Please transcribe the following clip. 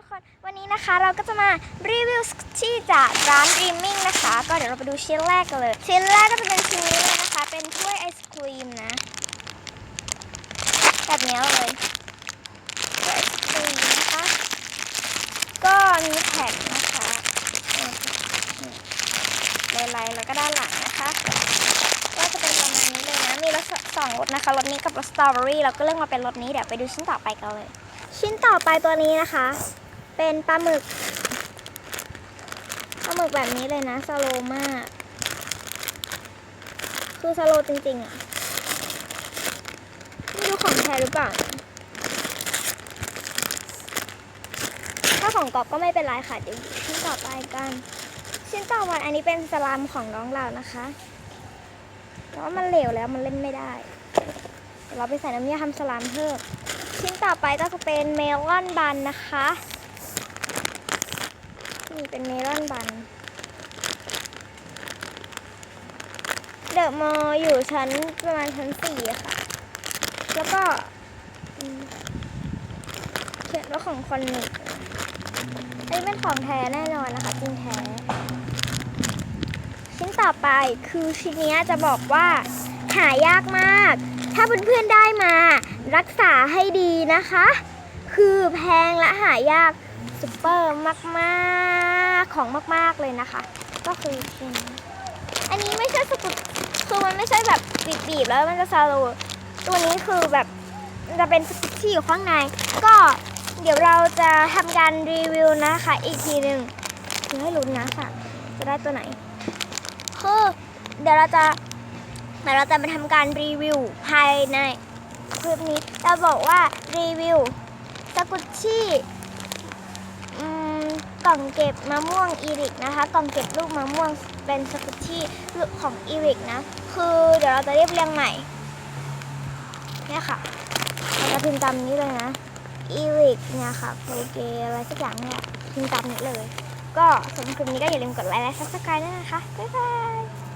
ทุกคน วันนี้นะคะเราก็จะมารีวิวชี่จากร้าน Dreaming นะคะ ก็เดี๋ยวเราไปดูชิ้นแรกกันเลย ชิ้นแรกก็จะเป็นชิ้นนี้เลยนะคะ เป็นถ้วยไอศครีมนะ แบบนี้เลยถ้วยไอศครีมนะคะ ก็มีแท็กนะคะลายๆแล้วก็ด้านหลังนะคะ ก็จะเป็นประมาณนี้เลยนะ มีรสสองรสนะคะ รสนี้กับรสสตรอเบอรี่ เราก็เลือกมาเป็นรสนี้ เดี๋ยวไปดูชิ้นต่อไปกันเลย ชิ้นต่อไปตัวนี้นะคะ เป็นปลาหมึกปลาหมึกแบบนี้เลยนะสโลมากคือสโลจริงๆอะไม่รู้ของแท้หรือเปล่า ถ้าของกอบก็ไม่เป็นไรค่ะ เดี๋ยวชิ้นต่อไปกัน ชิ้นต่อมาอันนี้เป็นสลามของน้องเรานะคะแต่ว่ามันเหลวแล้วมันเล่นไม่ได้เดี๋ยวเราไปใส่น้ำยาทำสลามเพิ่มชิ้นต่อไปก็จะเป็นเมลอนบันนะคะ เป็นเมลอนบัน เดอะมอลอยู่ชั้นประมาณชั้นสี่ค่ะ แล้วก็เขียนว่าของคอนเนกอันนี้เป็นของแท้แน่นอนนะคะจริงแท้ ชิ้นต่อไปคือชิ้นนี้จะบอกว่าหายากมาก ถ้าเพื่อนๆได้มา รักษาให้ดีนะคะ คือแพงและหายาก ซุปเปอร์มากๆของมากๆเลยนะคะ ก็คืออันนี้ไม่ใช่สกุตคือมันไม่ใช่แบบบีบๆแล้วมันจะซาโลตัวนี้คือแบบจะเป็นสกุตที่อยู่ข้างใน ก็เดี๋ยวเราจะทำการรีวิวนะคะ อีกทีหนึ่งเพื่อให้ลุ้นนะค่ะ จะได้ตัวไหนคือเดี๋ยวเราจะเดี๋ยวเราจะมาทำการรีวิวภายในคลิปนี้เราบอกว่ารีวิวสกุชชี่ ล่องเก็บมะม่วงอีริกนะคะกล่องเก็บลูกมะม่วงเป็นสกุตชี่ของอีริกนะ คือเดี๋ยวเราจะเรียบเรียงใหม่เนี่ยค่ะเราจะพิมพ์ตามนี้เลยนะอีริกเนี่ยค่ะโอเคอะไรสักอย่างเนี่ยพิมพ์ตามนี้เลย ก็สำหรับคลิปนี้ก็อย่าลืมกดไลค์และซับสไครต์ด้วยนะคะบ๊ายบาย